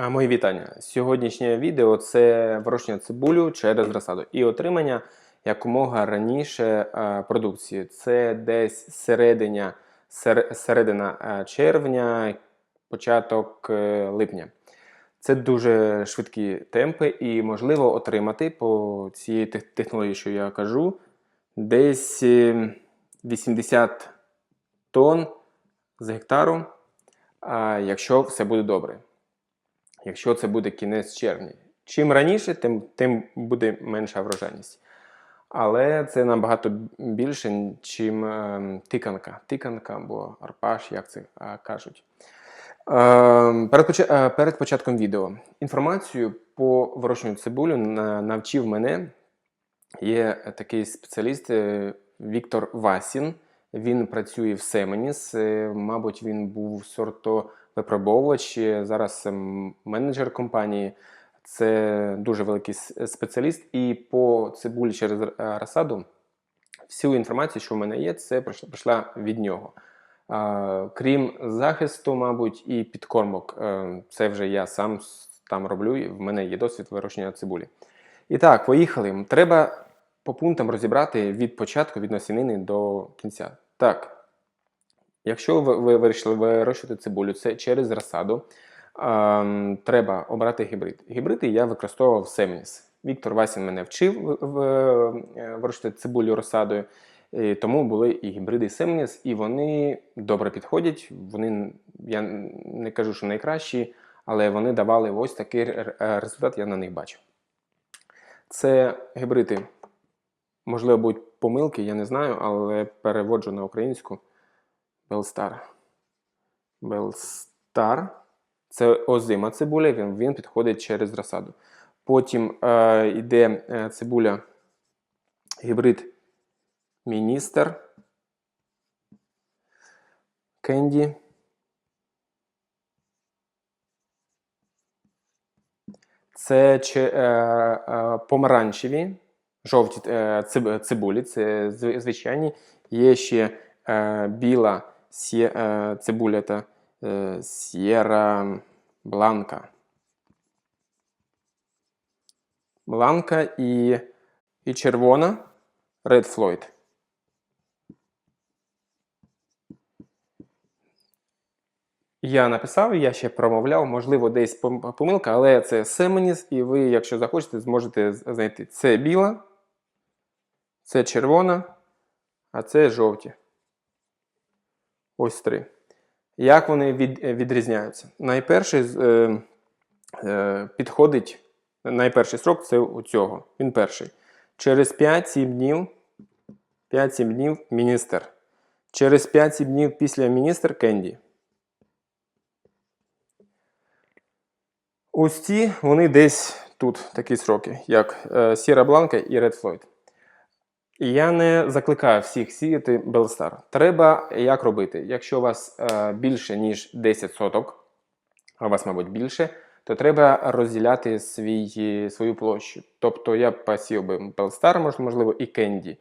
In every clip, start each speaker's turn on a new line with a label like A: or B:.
A: А, Мої вітання. Сьогоднішнє відео це вирощення цибулю через розсаду і отримання якомога раніше е, продукції. Це десь середина е, червня, початок е, липня. Це дуже швидкі темпи, і можливо отримати по тех- технології, що я кажу, десь е, 80 тонн з гектару, якщо все буде добре якщо це буде кінець червня. Чим раніше, тим, тим буде менша врожайність. Але це набагато більше, ніж тиканка. Тиканка або арпаш, як це е, кажуть. Е, перед, е, перед початком відео інформацію по вирощуванню цибулю на- навчив мене. Є такий спеціаліст е, Віктор Васін. Він працює в Семеніс. Е, Мабуть, він був сортовипробовувач, е, зараз менеджер компанії. Це дуже великий спеціаліст. І по цибулі через е, розсаду всю інформацію, що в мене є, це прийшла від нього. Крім захисту, мабуть, і підкормок. Е, Це вже я сам там роблю. і В мене є досвід вирощення цибулі. І так, поїхали. Треба по пунктам розібрати від початку, від насінини до кінця. Так, якщо ви, ви вирішили вирощувати цибулю, це через розсаду. ем, треба обрати гібрид. Гібриди я використовував Семніс. Віктор Васін мене вчив е, вирощувати цибулю розсадою. Тому були і гібриди Семніс, і вони добре підходять. Вони, я не кажу, що найкращі, але вони давали ось такий р- результат, я на них бачу. Це гібриди, можливо, будуть помилки, я не знаю, але переводжу на українську Белстар. Белстар. Це озима цибуля, він, він підходить через розсаду. Потім е, йде е, цибуля гібрид Міністер. Кенді. Це чи, е, е, помаранчеві, жовті е, цибулі, це звичайні. Є ще е, біла цибуля та е, Сєра Бланка. Бланка і, і червона Red Floyd. Я написав, я ще промовляв, можливо, десь помилка, але це Семеніс, і ви, якщо захочете, зможете знайти. Це біла, це червона, а це жовті. Ось три. Як вони від, е, відрізняються? Найперший е, е, підходить, найперший срок це у цього. Він перший. Через 5-7 днів, 5-7 днів міністр. Через 5-7 днів після міністр Кенді. Ось ці, вони десь тут такі сроки, як е, Сіра Бланка і Red Floyd. Я не закликаю всіх сіяти Белстар. Треба як робити? Якщо у вас е, більше, ніж 10 соток, а у вас, мабуть, більше, то треба розділяти свій, свою площу. Тобто я посів би Белстар, мож- можливо, і Кенді.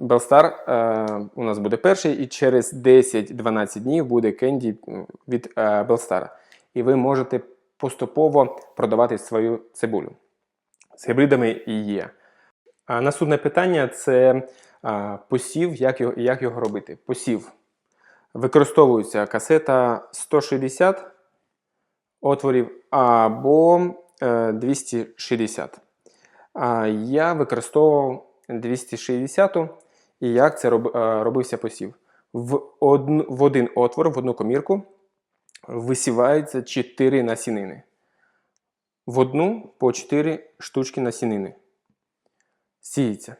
A: Белстар е, у нас буде перший, і через 10-12 днів буде Кенді від е, Белстара. І ви можете поступово продавати свою цибулю. З гібридами і є. Наступне питання це посів, як його, як його робити. Посів. Використовується касета 160 отворів або е, 260. А, я використовував 260 і як це е, робився посів. В, одн, в один отвор, в одну комірку висівається 4 насінини. В одну по 4 штучки насінини сіється.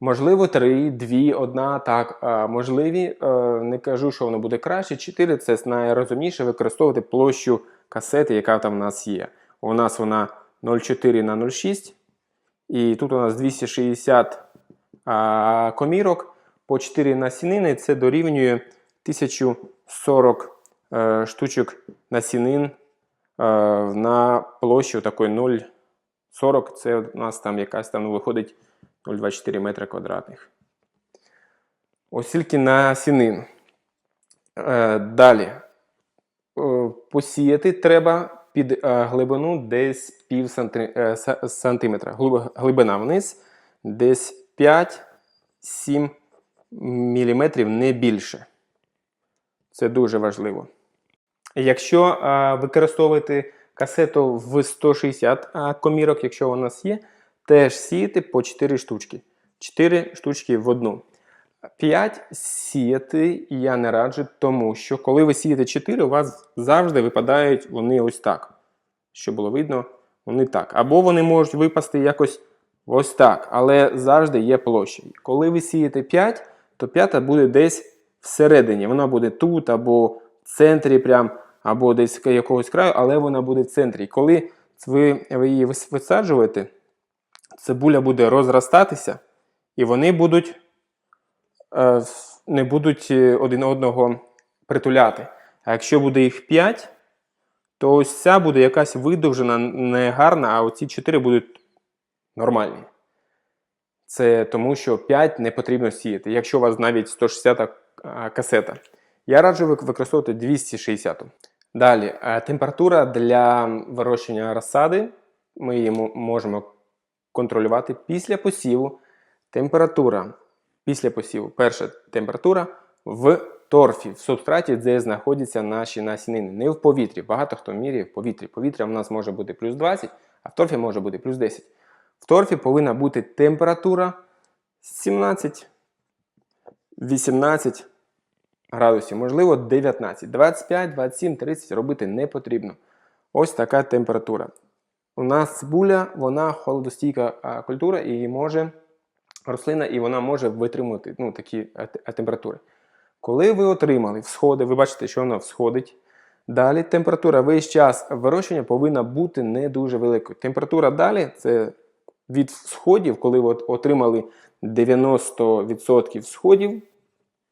A: Можливо, 3, 2, 1, так, можливі. е, Не кажу, що воно буде краще. 4 це найрозумніше використовувати площу касети, яка там у нас є. У нас вона 0,4 на 0,6. І тут у нас 260 а, комірок по 4 насінини. Це дорівнює 1040 е, штучок насінин е, на площу такої 0,40. Це у нас там якась там ну, виходить 0,24 метри квадратних. Ось тільки насінин. Е, далі. е, посіяти треба під е, глибину десь пів санти, сантиметра. Глиб- Глибина вниз десь 5-7 міліметрів, не більше. Це дуже важливо. Якщо використовувати касету в 160 е, комірок, якщо у нас є, теж сіяти по 4 штучки. 4 штучки в одну. 5 сіяти я не раджу, тому що коли ви сієте 4, у вас завжди випадають вони ось так. Що було видно, вони так. Або вони можуть випасти якось ось так, але завжди є площа. Коли ви сієте 5, то п'ята буде десь всередині. Вона буде тут, або в центрі, прям, або десь якогось краю, але вона буде в центрі. Коли ви, ви її висаджуєте, цибуля буде розростатися, і вони будуть е, не будуть е, один одного притуляти. А якщо буде їх 5, то ось ця буде якась видовжена, не гарна, а оці 4 будуть нормальні. Це тому, що 5 не потрібно сіяти. Якщо у вас навіть 160 касета. Я раджу використовувати 260. Далі, е, температура для вирощення розсади. Ми її можемо контролювати після посіву. Температура після посіву. Перша температура в торфі, в субстраті, де знаходяться наші насінини. Не в повітрі. Багато хто міряє в повітрі. Повітря в нас може бути плюс 20, а в торфі може бути плюс 10. В торфі повинна бути температура 17, 18 градусів, можливо, 19. 25, 27, 30 робити не потрібно. Ось така температура. У нас цибуля, вона холодостійка культура і може рослина, і вона може витримувати ну, такі е, е, температури. Коли ви отримали всходи, ви бачите, що вона всходить. Далі температура весь час вирощування повинна бути не дуже великою. Температура далі це від сходів, коли ви отримали 90% сходів,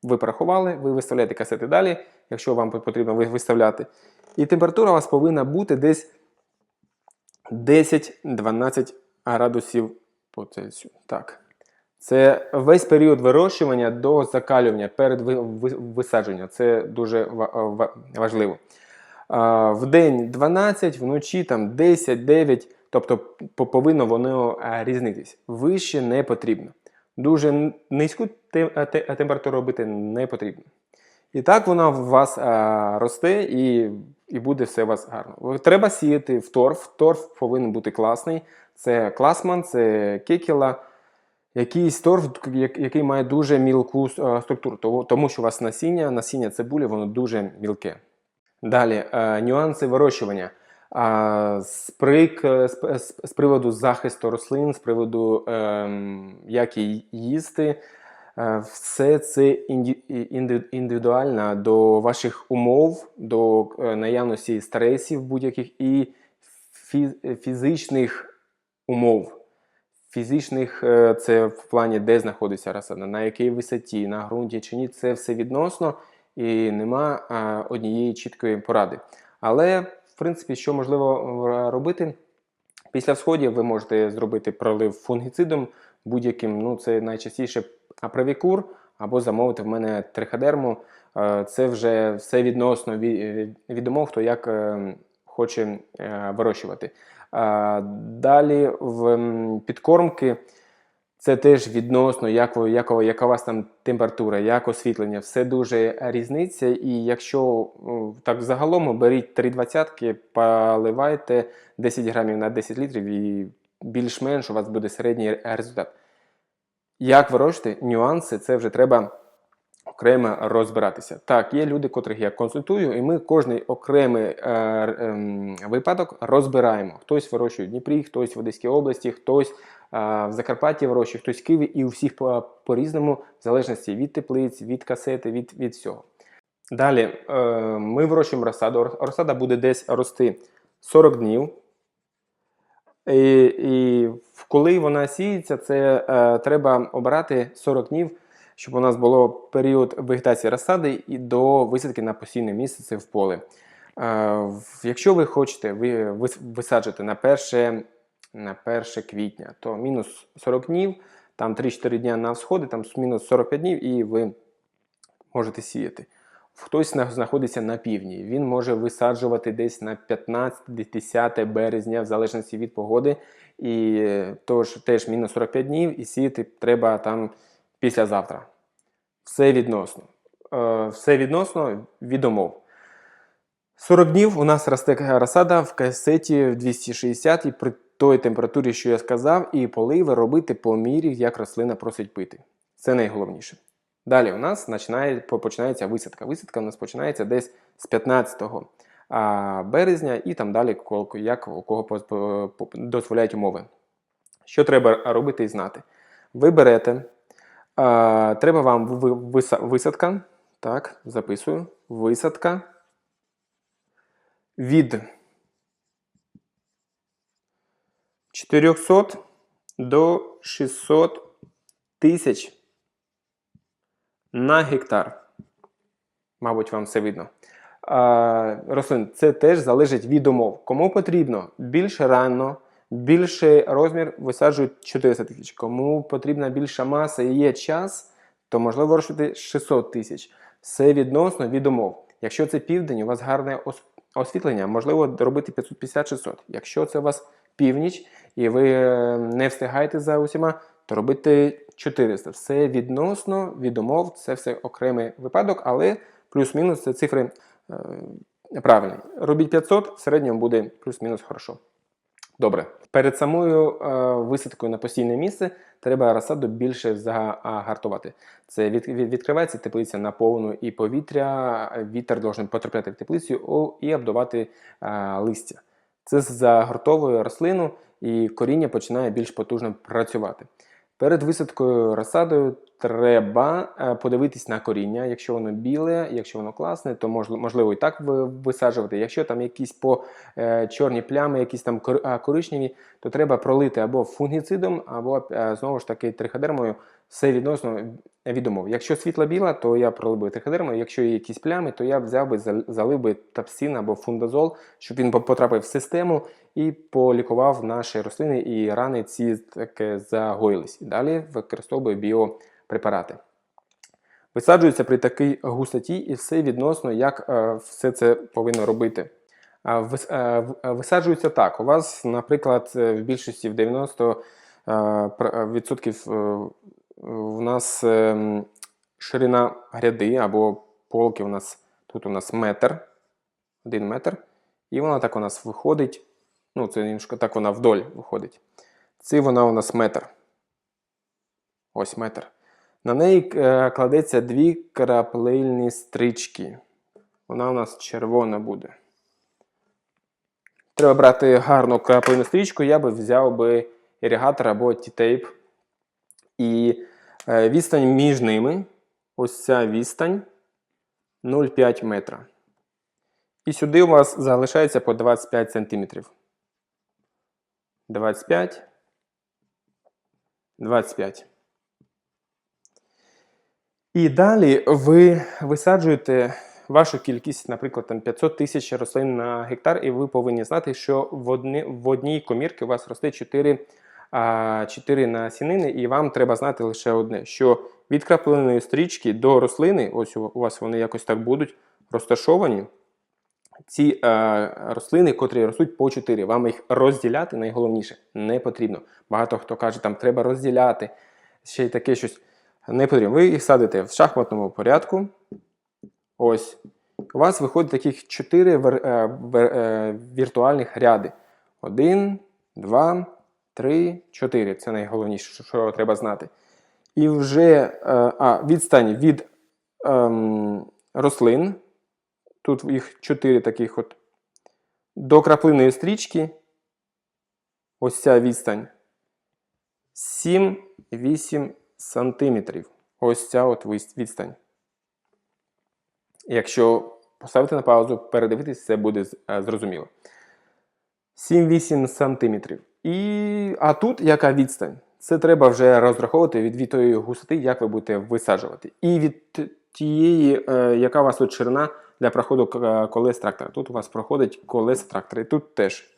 A: ви порахували, ви виставляєте касети далі, якщо вам потрібно виставляти. І температура у вас повинна бути десь 10-12 градусів по Цельсію. Так. Це весь період вирощування до закалювання перед ви- ви- висадженням. Це дуже ва- ва- важливо. В день 12, вночі там 10, 9, тобто повинно воно різнитись. Вище не потрібно. Дуже низьку те- а температуру робити не потрібно. І так вона у вас а, росте і, і буде все у вас гарно. Треба сіяти в торф. Торф повинен бути класний. Це класман, це кекіла. Якийсь торф, який має дуже мілку е, структуру, тому- що у вас насіння, насіння цибулі, воно дуже мілке. Далі, е, нюанси вирощування. З, прик, е, з, з, з приводу захисту рослин, з приводу ем, як її їсти, е, все це інді, індивідуально до ваших умов, до е, наявності стресів будь-яких і фі- фізичних умов. Фізичних е, це в плані, де знаходиться розсада, на якій висоті, на ґрунті чи ні, це все відносно і нема а, однієї чіткої поради. Але, принципі, що можливо е, робити? Після всходів ви можете зробити пролив фунгіцидом будь-яким. Ну, це найчастіше апровікур, або замовити в мене триходерму. Е, Це вже все відносно ві- від умов, хто як е, хоче е, вирощувати. Далі в підкормки це теж відносно, як, ви- як, яка у вас там температура, як освітлення, все дуже різниця. І якщо ну, так загалом беріть 3,20, поливайте 10 грамів на 10 літрів і більш-менш у вас буде середній результат. Як вирощувати нюанси, це вже треба окремо розбиратися. Так, є люди, котрих я консультую, і ми кожний окремий е, ем, випадок розбираємо. Хтось вирощує в Дніпрі, хтось в Одеській області, хтось е, в Закарпатті вирощує, хтось в Києві, і у всіх по- по-різному, в залежності від теплиць, від касети, від, від всього. Далі е, ми вирощуємо розсаду. Розсада буде десь рости 40 днів. І, і коли вона сіється, це е, треба обирати 40 днів, щоб у нас було період вегетації розсади і до висадки на постійне місце це в поле. Е, якщо ви хочете ви, вис- висаджувати на 1, на 1 квітня, то мінус 40 днів, там 3-4 дня на всходи, там мінус 45 днів, і ви можете сіяти. Хтось знаходиться на півдні. Він може висаджувати десь на 15-10 березня, в залежності від погоди. І е, тож теж мінус 45 днів, і сіяти треба там післязавтра. Все відносно. Е, Все відносно від умов. 40 днів у нас росте розсада в касеті в 260 і при той температурі, що я сказав, і поливи робити по мірі, як рослина просить пити. Це найголовніше. Далі у нас починає, починається висадка. Висадка у нас починається десь з 15 березня і там далі, як у кого дозволяють умови. Що треба робити і знати? Ви берете, треба вам висадка. Так, записую. Висадка від 400 до 600 тисяч на гектар. Мабуть, вам все видно. А, рослин, це теж залежить від умов. Кому потрібно більше рано, більший розмір висаджують 400 тисяч. Кому потрібна більша маса і є час, то можливо вирощувати 600 тисяч. Все відносно від умов. Якщо це південь, у вас гарне освітлення, можливо робити 550-600. Якщо це у вас північ і ви е, не встигаєте за усіма, то робити 400. Все відносно від умов, це все окремий випадок, але плюс-мінус це цифри е, правильні. Робіть 500, в середньому буде плюс-мінус хорошо. Добре. Перед самою е, висадкою на постійне місце треба розсаду більше загартувати. Це від, від, відкривається теплиця на повну і повітря, вітер должен потрапляти в теплицю і обдувати е, листя. Це загортовує рослину і коріння починає більш потужно працювати. Перед висадкою розсадою треба е, подивитись на коріння. Якщо воно біле, якщо воно класне, то можливо, і так висаджувати. Якщо там якісь по е, чорні плями, якісь там коричневі, то треба пролити або фунгіцидом, або е, знову ж таки триходермою. Все відносно від умов. Якщо світла біла, то я пролив би триходермою. Якщо є якісь плями, то я взяв би зал- залив би тапсин або фундазол, щоб він потрапив в систему і полікував наші рослини, і рани ці таке загоїлись. Далі використовую біопрепарати. Висаджується при такій густоті і все відносно, як е, все це повинно робити. Е, е, Висаджується так. У вас, наприклад, е, в більшості в 90 у нас ем, ширина гряди або полки у нас тут у нас метр, один метр, і вона так у нас виходить. Ну, це так вона вдоль виходить. Це вона у нас метр. Ось метр. На неї е, кладеться дві краплельні стрічки. Вона у нас червона буде. Треба брати гарну краплину стрічку, я би взяв би іригатор або тітейп. І відстань між ними, ось ця відстань 0,5 метра. І сюди у вас залишається по 25 см. 25. 25. І далі ви висаджуєте вашу кількість, наприклад, там 500 тисяч рослин на гектар, і ви повинні знати, що в, одній комірці у вас росте 4, а, 4 насінини, і вам треба знати лише одне: що від крапленої стрічки до рослини, ось у вас вони якось так будуть розташовані. Ці е, рослини, котрі ростуть по 4, вам їх розділяти найголовніше не потрібно. Багато хто каже, там треба розділяти, ще й таке щось не потрібно. Ви їх садите в шахматному порядку. Ось. У вас виходить таких 4 вер, е, вер, е, віртуальних ряди. Один, два, три, чотири. Це найголовніше, що, треба знати. І вже е, а, відстань від ем, рослин. Тут їх 4 таких от. До краплиної стрічки. Ось ця відстань. 7-8 сантиметрів. Ось ця от відстань. Якщо поставити на паузу, передивитись, це буде е, зрозуміло. 7-8 сантиметрів. І... А тут яка відстань? Це треба вже розраховувати від, від тої гусоти, як ви будете висаджувати. І від тієї, е, яка у вас тут ширина для проходу е, колес трактора. Тут у вас проходить колеса трактора. І тут теж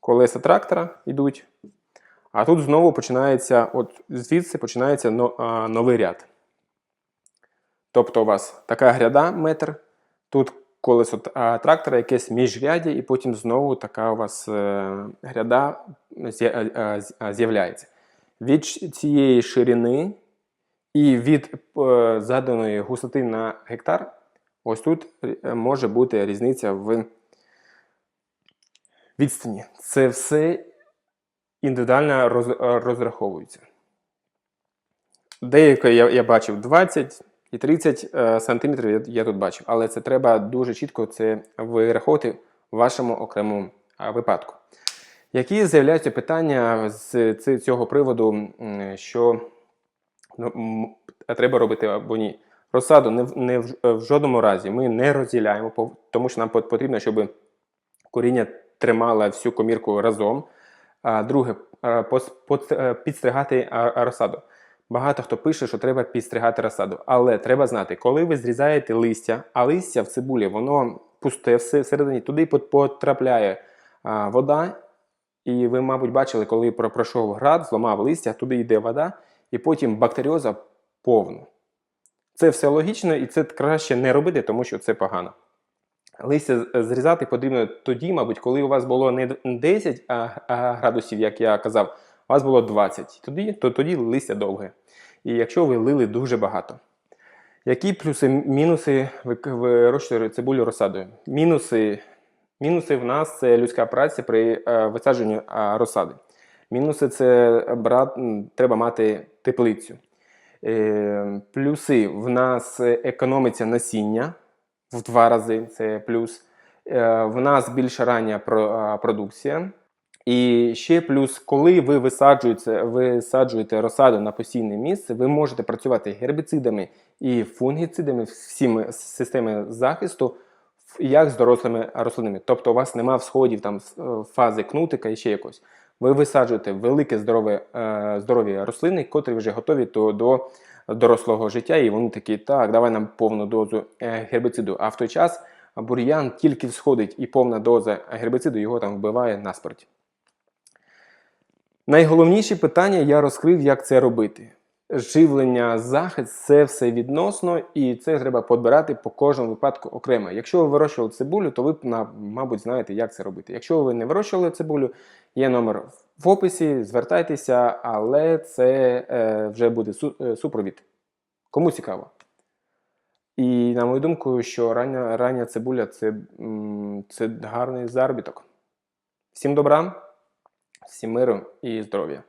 A: колеса трактора йдуть. А тут знову починається, от звідси починається а, новий ряд. Тобто у вас така гряда метр, тут колесо а, трактора, якесь міжряддя, і потім знову така у вас е, гряда е, е, е, з'являється. Від цієї ширини і від е, заданої гусоти на гектар, ось тут е, може бути різниця в відстані. Це все індивідуально е, розраховується. Деякі я, я бачив 20 і 30 е, сантиметрів я, тут бачив, але це треба дуже чітко це вираховувати в вашому окремому е, випадку. Які з'являються питання з цього приводу, що ну, треба робити або ні? Розсаду не, не в, в жодному разі ми не розділяємо, тому що нам потрібно, щоб коріння тримало всю комірку разом. А друге, е, е, підстригати розсаду. Багато хто пише, що треба підстригати розсаду. Але треба знати, коли ви зрізаєте листя, а листя в цибулі, воно пусте всередині, туди потрапляє а, вода. І ви, мабуть, бачили, коли пройшов град, зламав листя, туди йде вода, і потім бактеріоза повну. Це все логічно, і це краще не робити, тому що це погано. Листя зрізати потрібно тоді, мабуть, коли у вас було не 10 а, а, градусів, як я казав, у вас було 20. Тоді, то тоді листя довге. І якщо ви лили дуже багато. Які плюси, мінуси ви к- вирощуєте цибулю розсадою? Мінуси, мінуси в нас це людська праця при е, висадженні е, розсади. Мінуси це брат, треба мати теплицю. Е, плюси в нас економиться насіння в два рази, це плюс. В нас більш рання продукція. І ще плюс, коли ви висаджуєте, висаджуєте розсаду на постійне місце, ви можете працювати гербіцидами і фунгіцидами, всіми системи захисту, як з дорослими рослинами. Тобто у вас немає всходів там фази кнутика і ще якось. Ви висаджуєте велике здорове, е, здорові рослини, котрі вже готові до, до дорослого життя, і вони такі, так, давай нам повну дозу е, гербіциду. А в той час бур'ян тільки всходить і повна доза гербіциду його там вбиває насмерть. Найголовніші питання я розкрив, як це робити. Живлення, захист це все відносно, і це треба подбирати по кожному випадку окремо. Якщо ви вирощували цибулю, то ви мабуть знаєте, як це робити. Якщо ви не вирощували цибулю, є номер в описі, звертайтеся, але це е, вже буде су- е, супровід. Кому цікаво. І на мою думку, що рання, рання цибуля це, це гарний заробіток. Всім добра, всім миру і здоров'я.